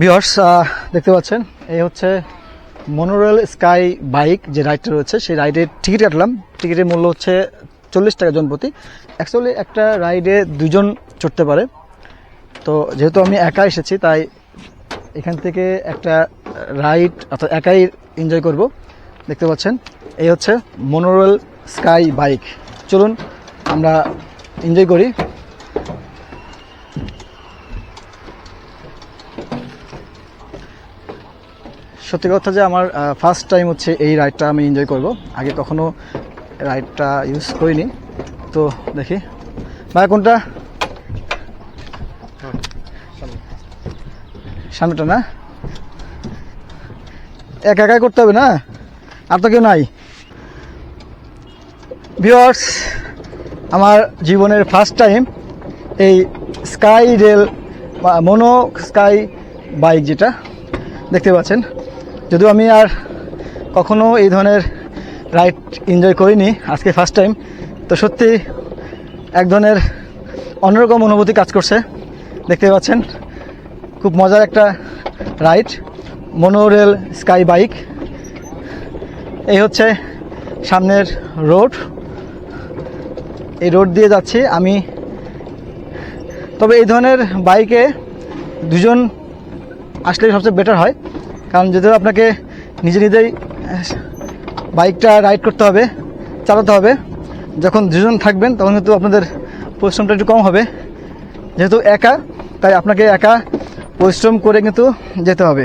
Viewers দেখতে পাচ্ছেন, এই হচ্ছে মনোরেল স্কাই বাইক যে রাইডটা রয়েছে, সেই রাইডের টিকিট কাটলাম। টিকিটের মূল্য হচ্ছে চল্লিশ টাকা জন প্রতি অ্যাকচুয়ালি একটা রাইডে দুজন চড়তে পারে। তো যেহেতু আমি একা এসেছি, তাই এখান থেকে একটা রাইড, অর্থাৎ একাই এনজয় করব। দেখতে পাচ্ছেন, এই হচ্ছে মনোরেল স্কাই বাইক। চলুন, আমরা এনজয় করি। সত্যি কথা যে আমার ফার্স্ট টাইম হচ্ছে এই রাইডটা আমি এনজয় করব। আগে কখনো রাইডটা ইউজ করিনি। তো দেখি। ভাই, কোনটা? সামনেটা না? একা একাই করতে হবে না? আর তো কেউ নাই। ভিওয়ার্স আমার জীবনের ফার্স্ট টাইম এই sky rail mono sky bike যেটা, দেখতে পাচ্ছেন। যদিও আমি আর কখনো এই ধরনের রাইড এনজয় করিনি আজকে ফার্স্ট টাইম তো সত্যি এক ধরনের অন্যরকম অনুভূতি কাজ করছে। দেখতে পাচ্ছেন, খুব মজার একটা রাইড মনোরেল স্কাই বাইক এই হচ্ছে সামনের রোড এই রোড দিয়ে যাচ্ছি আমি। তবে এই ধরনের বাইকে দুজন আসলে সবচেয়ে বেটার হয়। কারণ যদিও আপনাকে নিজে নিজেই বাইকটা রাইড করতে হবে, চালাতে হবে, যখন দুজন থাকবেন তখন কিন্তু আপনাদের পরিশ্রমটা একটু কম হবে। যেহেতু একা, তাই আপনাকে একা পরিশ্রম করে কিন্তু যেতে হবে।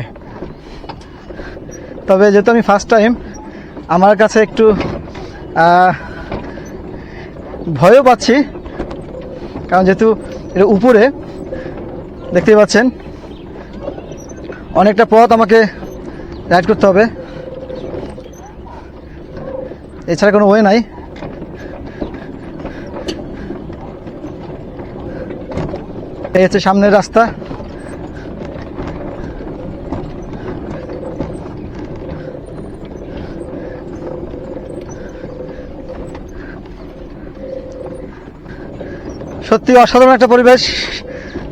তবে যেহেতু আমি ফার্স্ট টাইম আমার কাছে একটু ভয়ও পাচ্ছি। কারণ যেহেতু এটা উপরে, দেখতেই পাচ্ছেন অনেকটা পথ আমাকে রাইড করতে হবে। এছাড়া কোনো ওয়ে নাই। এই হচ্ছে সামনের রাস্তা। সত্যি অসাধারণ একটা পরিবেশ।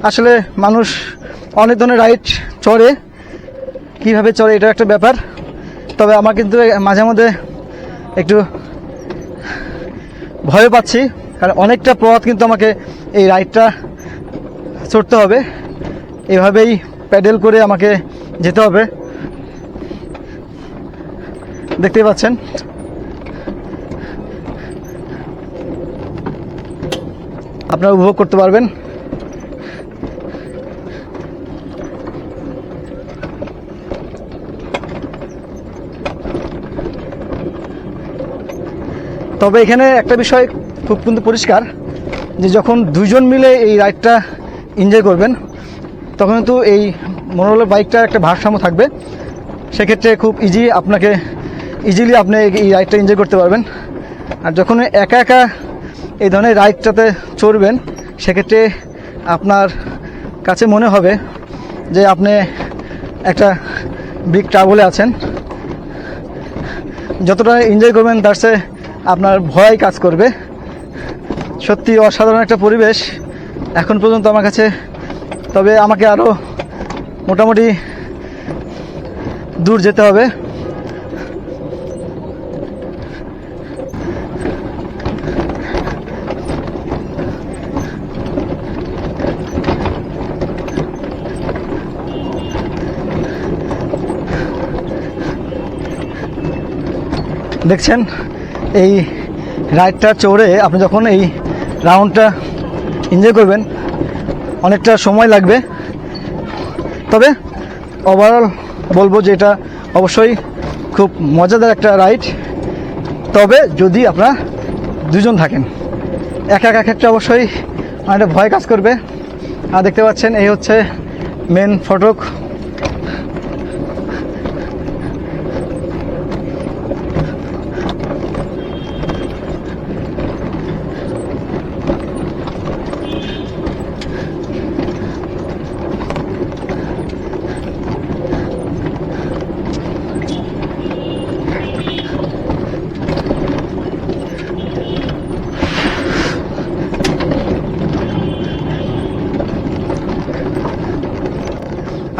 আসলে মানুষ অনেক ধরনের রাইড চড়ে। কীভাবে চলে এটা একটা ব্যাপার। তবে আমার কিন্তু মাঝে মধ্যে একটু ভয় পাচ্ছি, কারণ অনেকটা পথ কিন্তু আমাকে এই রাইডটা চড়তে হবে। এভাবেই প্যাডেল করে আমাকে যেতে হবে। দেখতেই পাচ্ছেন। আপনারা উপভোগ করতে পারবেন। তবে এখানে একটা বিষয় খুব কিন্তু পরিষ্কার, যে যখন দুজন মিলে এই রাইডটা এনজয় করবেন, তখন কিন্তু এই মনোরলের বাইকটার একটা ভারসাম্য থাকবে। সেক্ষেত্রে খুব ইজি আপনাকে ইজিলি আপনি এই রাইডটা এনজয় করতে পারবেন। আর যখন একা একা এই ধরনের রাইডটাতে চড়বেন, সেক্ষেত্রে আপনার কাছে মনে হবে যে আপনি একটা বিগ ট্রাভেলে আছেন। যতটা এনজয় করবেন, তার চেয়ে আপনার ভয় কাজ করবে। সত্যি অসাধারণ একটা পরিবেশ। এখন পর্যন্ত আমার কাছে, তবে আমাকে আরও মোটামুটি দূর যেতে হবে। দেখছেন? এই রাইডটা চড়ে আপনি যখন এই রাউন্ডটা এনজয় করবেন, অনেকটা সময় লাগবে। তবে ওভারঅল বলব যে এটা অবশ্যই খুব মজাদার একটা রাইড। তবে যদি আপনারা দুজন থাকেন, একা একা ক্ষেত্রে অবশ্যই অনেকটা ভয় কাজ করবে। আর দেখতে পাচ্ছেন, এই হচ্ছে মেন ফটক।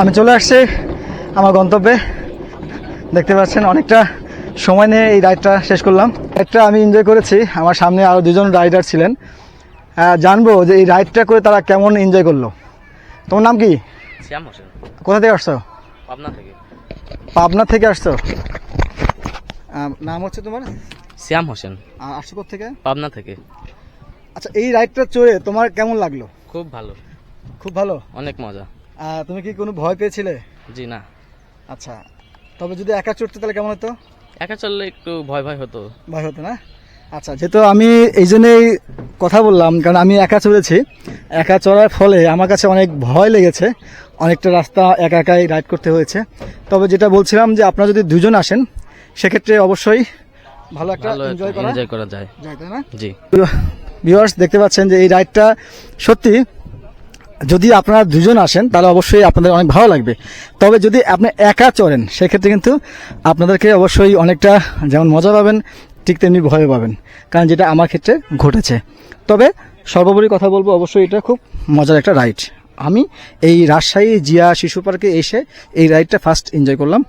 আমি চলে আসছি আমার গন্তব্যে। দেখতে পাচ্ছেন অনেকটা সময় নিয়ে এই রাইডটা শেষ করলাম। রাইডটা আমি এনজয় করেছি। আমার সামনে আরও দুজন রাইডার ছিলেন। জানব যে এই রাইডটা করে তারা কেমন এনজয় করল। তোমার নাম কি? শ্যাম হোসেন। কোথা থেকে আসছো? পাবনা থেকে। পাবনা থেকে আসছো? নাম হচ্ছে তোমার? শ্যাম হোসেন। আর আসছো থেকে পাবনা থেকে। আচ্ছা এই রাইডটা চড়ে তোমার কেমন লাগল? খুব ভালো। খুব ভালো? অনেক মজা। তুমি কি কোনো ভয় পেয়েছিলে? জি না। আচ্ছা তবে যদি একা চড়তে তাহলে কেমন হতো? একা চললে একটু ভয় ভয় হতো। ভয় হতো না? আচ্ছা যেহেতু আমি এই জন্যই কথা বললাম কারণ আমি একা চলেছি একা চড়ার ফলে আমার কাছে অনেক ভয় লেগেছে। অনেকটা রাস্তা একা একাই রাইড করতে হয়েছে। তবে যেটা বলছিলাম যে আপনারা যদি দুজন আসেন সেক্ষেত্রে অবশ্যই ভালো একটা এনজয় করা। এনজয় করা যায়। যায় তাই না? জি। ভিউয়ার্স দেখতে পাচ্ছেন যে এই রাইডটা সত্যি যদি আপনারা দুজন আসেন, তাহলে অবশ্যই আপনাদের অনেক ভালো লাগবে। তবে যদি আপনি একা চড়েন, সেক্ষেত্রে কিন্তু আপনাদেরকে অবশ্যই অনেকটা যেমন মজা পাবেন, ঠিক তেমনি ভয় পাবেন। কারণ যেটা আমার ক্ষেত্রে ঘটেছে। তবে সর্বোপরি কথা বলব, অবশ্যই এটা খুব মজার একটা রাইড। আমি এই রাজশাহী জিয়া শিশু পার্কে এসে এই রাইডটা ফার্স্ট এনজয় করলাম।